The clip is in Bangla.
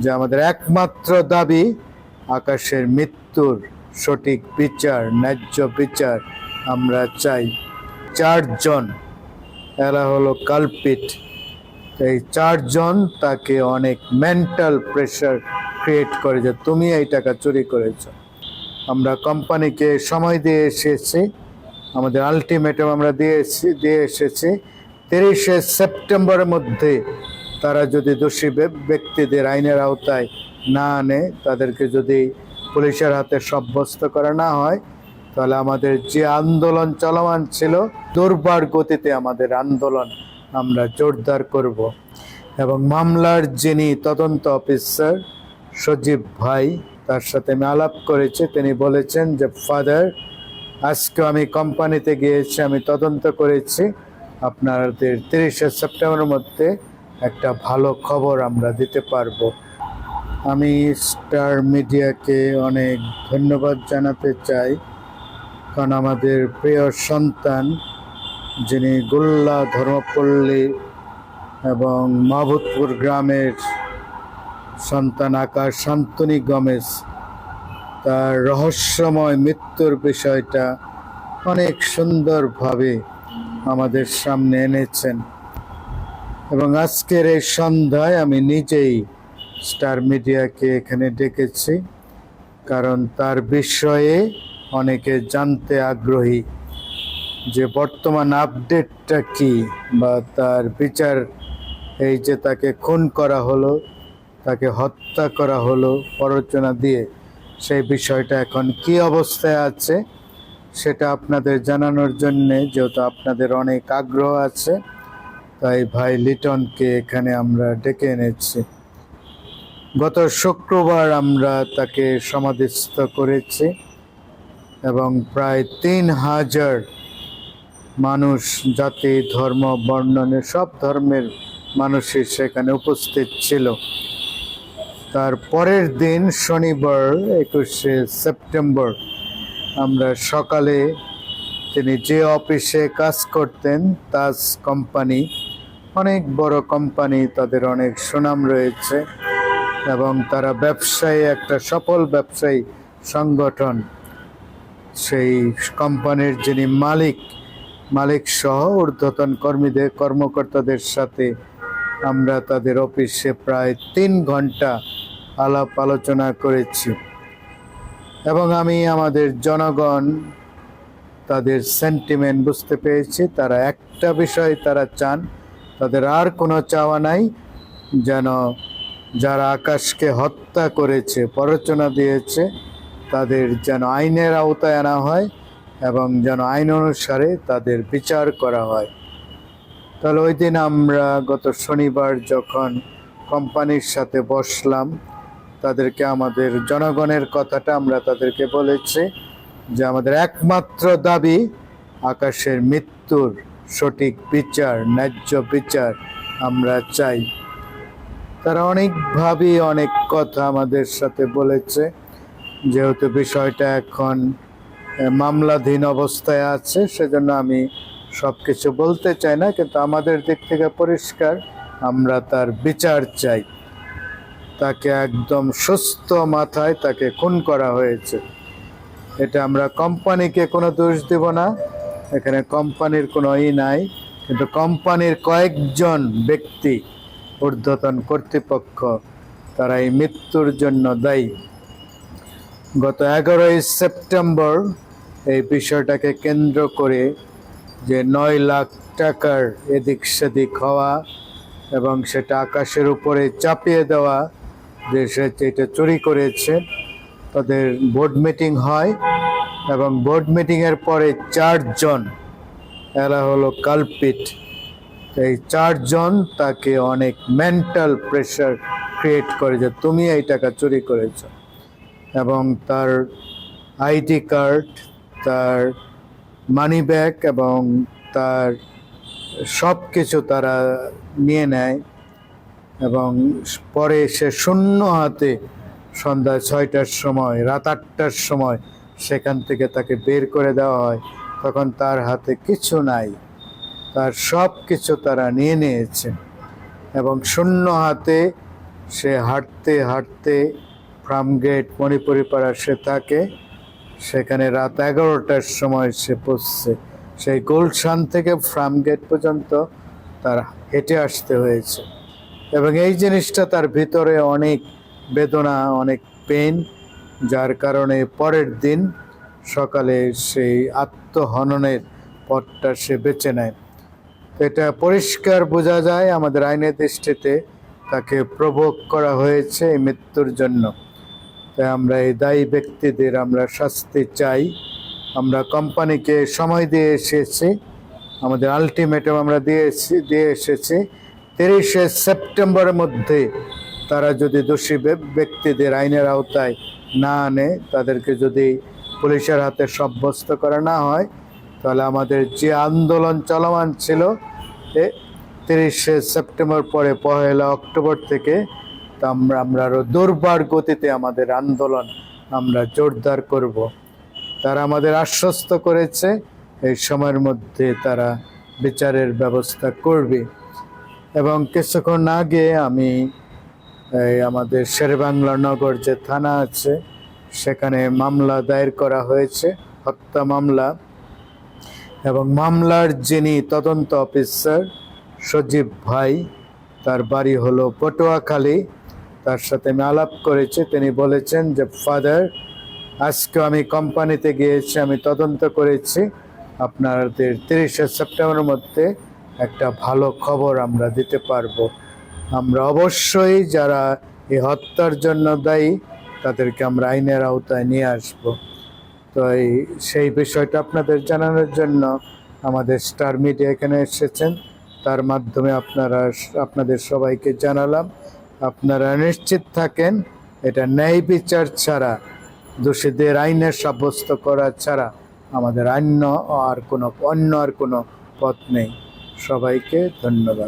যে আমাদের একমাত্র দাবি আকাশের মৃত্যুর সঠিক বিচার, ন্যায্য বিচার আমরা চাই। চারজন এরা হলো কালপিট। এই চারজন তাকে অনেক মেন্টাল প্রেশার ক্রিয়েট করে যে তুমি এই টাকা চুরি করেছ। আমরা কোম্পানিকে সময় দিয়ে এসেছি। আমাদের আলটিমেটাম আমরা দিয়ে দিয়ে এসেছি। তিরিশে সেপ্টেম্বরের মধ্যে তারা যদি দোষী ব্যক্তিদের আইনের আওতায় না আনে, তাদেরকে যদি পুলিশের হাতে সাব্যস্ত করা না হয়, তাহলে আমাদের যে আন্দোলন চলমান ছিল, দুর্বার গতিতে আমাদের আন্দোলন আমরা জোরদার করব। এবং মামলার যিনি তদন্ত অফিসার সজীব ভাই, তার সাথে আমি আলাপ করেছি, তিনি বলেছেন যে, ফাদার, আজকে আমি কোম্পানিতে গিয়েছি আমি তদন্ত করেছি। আপনাদের তিরিশে সেপ্টেম্বরের মধ্যে একটা ভালো খবর আমরা দিতে পারব। আমি স্টার মিডিয়াকে অনেক ধন্যবাদ জানাতে চাই, কারণ আমাদের প্রিয় সন্তান, যিনি গোল্লা ধর্মপল্লী এবং মাহবুদপুর গ্রামের সন্তান আকাশ শান্তনী গমেজ তার রহস্যময় মৃত্যুর বিষয়টা অনেক সুন্দরভাবে আমাদের সামনে এনেছেন। এবং আজকের এই সন্ধ্যায় আমি নিজেই স্টার মিডিয়াকে এখানে ডেকেছি, কারণ তার বিষয়ে অনেকে জানতে আগ্রহী যে বর্তমান আপডেটটা কি বা তার বিচার, এই যে তাকে খুন করা হলো, তাকে হত্যা করা হলো প্ররোচনা দিয়ে সেই বিষয়টা এখন কি অবস্থায় আছে সেটা আপনাদের জানানোর জন্যে, যেহেতু আপনাদের অনেক আগ্রহ আছে। তাই ভাই লিটনকে এখানে আমরা ডেকে এনেছি। গত শুক্রবার আমরা তাকে সমাধিস্থ করেছি এবং প্রায় তিন হাজার মানুষ, জাতি, ধর্ম বর্ণনে সব ধর্মের মানুষই সেখানে উপস্থিত ছিল। তার পরের দিন শনিবার, একুশে সেপ্টেম্বর, আমরা সকালে তিনি যে অফিসে কাজ করতেন, তাজ কোম্পানি অনেক বড় কোম্পানি, তাদের অনেক সুনাম রয়েছে এবং তারা ব্যবসায়ী, একটা সফল ব্যবসায়ী সংগঠন। সেই কোম্পানির যিনি মালিক মালিক সহ ঊর্ধ্বতন কর্মীদের, কর্মকর্তাদের সাথে আমরা তাদের অফিসে প্রায় তিন ঘণ্টা আলাপ আলোচনা করেছি। এবং আমি আমাদের জনগণ তাদের সেন্টিমেন্ট বুঝতে পেরেছি, তারা একটা বিষয় তারা চান তাদের আর কোনো চাওয়া নাই, যেন যারা আকাশকে হত্যা করেছে, প্ররোচনা দিয়েছে, তাদের যেন আইনের আওতায় আনা হয় এবং যেন আইন অনুসারে তাদের বিচার করা হয়। তাহলে ওই দিন আমরা গত শনিবার যখন কোম্পানির সাথে বসলাম, তাদেরকে আমাদের জনগণের কথাটা আমরা তাদেরকে বলেছি যে আমাদের একমাত্র দাবি আকাশের মৃত্যুর সঠিক বিচার, ন্যায্য বিচার আমরা চাই। তারা অনেকভাবে অনেক কথা আমাদের সাথে বলেছে। যেহেতু বিষয়টা এখন মামলাধীন অবস্থায় আছে, সেজন্য আমি সব কিছু বলতে চাই না, কিন্তু আমাদের দিক থেকে পরিষ্কার, আমরা তার বিচার চাই। তাকে একদম সুস্থ মাথায় তাকে খুন করা হয়েছে। এটা আমরা কোম্পানিকে কোনো দোষ দেব না। এখানে কোম্পানির কোনো ই নাই, কিন্তু কোম্পানির কয়েকজন ব্যক্তি ঊর্ধ্বতন কর্তৃপক্ষ তারা এই মৃত্যুর জন্য দায়ী। গত এগারোই সেপ্টেম্বর এই বিষয়টাকে কেন্দ্র করে যে নয় লাখ টাকার এদিক সেদিক হওয়া এবং সেটা আকাশের উপরে চাপিয়ে দেওয়া যে সে চুরি করেছে, তাদের বোর্ড মিটিং হয়। এবং বোর্ড মিটিংয়ের পরে চারজন, এরা হলো কালপিট। এই চারজন তাকে অনেক মেন্টাল প্রেশার ক্রিয়েট করে যে, তুমি এই টাকা চুরি করেছ। এবং তার আইডি কার্ড, তার মানি ব্যাগ এবং তার সব কিছু তারা নিয়ে নেয়। এবং পরে সে শূন্য হাতে সন্ধ্যা ছয়টার সময়, রাত আটটার সময় সেখান থেকে তাকে বের করে দেওয়া হয়, তখন তার হাতে কিছু নাই। তার সব কিছু তারা নিয়ে নিয়েছে এবং শূন্য হাতে সে হাঁটতে হাঁটতে ফার্মগেট মণিপুরি পাড়া সে থাকে সেখানে রাত এগারোটার সময় সে পৌঁছছে। সেই গুলশান থেকে ফার্মগেট পর্যন্ত তার হেঁটে আসতে হয়েছে। এবং এই জিনিসটা তার ভিতরে অনেক বেদনা, অনেক পেন যার কারণে পরের দিন সকালে সেই আত্মহননের পথটা সে বেছে নেয়। এটা পরিষ্কার বোঝা যায়, আমাদের আইনের দৃষ্টিতে তাকে প্রভোগ করা হয়েছে এই মৃত্যুর জন্য। তাই আমরা এই দায়ী ব্যক্তিদের আমরা শাস্তি চাই। আমরা কোম্পানিকে সময় দিয়ে এসেছি, আমাদের আলটিমেটাম আমরা দিয়েছি দিয়ে এসেছি। তিরিশে সেপ্টেম্বরের মধ্যে তারা যদি দোষী ব্যক্তিদের আইনের আওতায় না আনে, তাদেরকে যদি পুলিশের হাতে সাব্যস্ত করা না হয়, তাহলে আমাদের যে আন্দোলন চলমান ছিল তিরিশে সেপ্টেম্বর পরে পহেলা অক্টোবর থেকে তা আমরা আমরা আরও দুর্বার গতিতে আমাদের আন্দোলন আমরা জোরদার করব। তারা আমাদের আশ্বস্ত করেছে, এই সময়ের মধ্যে তারা বিচারের ব্যবস্থা করবে। এবং কিছুক্ষণ আগে আমি এই আমাদের শেরবাংলা নগর যে থানা আছে, সেখানে মামলা দায়ের করা হয়েছে, হত্যা মামলা। এবং মামলার যিনি তদন্ত অফিসার সজীব ভাই, তার বাড়ি হলো পটুয়াখালী। তার সাথে আমি আলাপ করেছি, তিনি বলেছেন যে, ফাদার, আজকে আমি কোম্পানিতে গিয়েছি, আমি তদন্ত করেছি। আপনাদের তিরিশে সেপ্টেম্বরের মধ্যে একটা ভালো খবর আমরা দিতে পারব। আমরা অবশ্যই যারা এই হত্যার জন্য দায়ী, তাদেরকে আমরা আইনের আওতায় নিয়ে আসব। তো এই, সেই বিষয়টা আপনাদের জানানোর জন্য আমাদের স্টার মিডিয়া এখানে এসেছেন। তার মাধ্যমে আপনারা আপনাদের সবাইকে জানালাম। আপনারা নিশ্চিত থাকেন, এটা ন্যায় বিচার ছাড়া, দোষীদের আইনে সাব্যস্ত করা ছাড়া আমাদের অন্য আর কোনো, অন্য আর কোনো পথ নেই। সবাইকে ধন্যবাদ।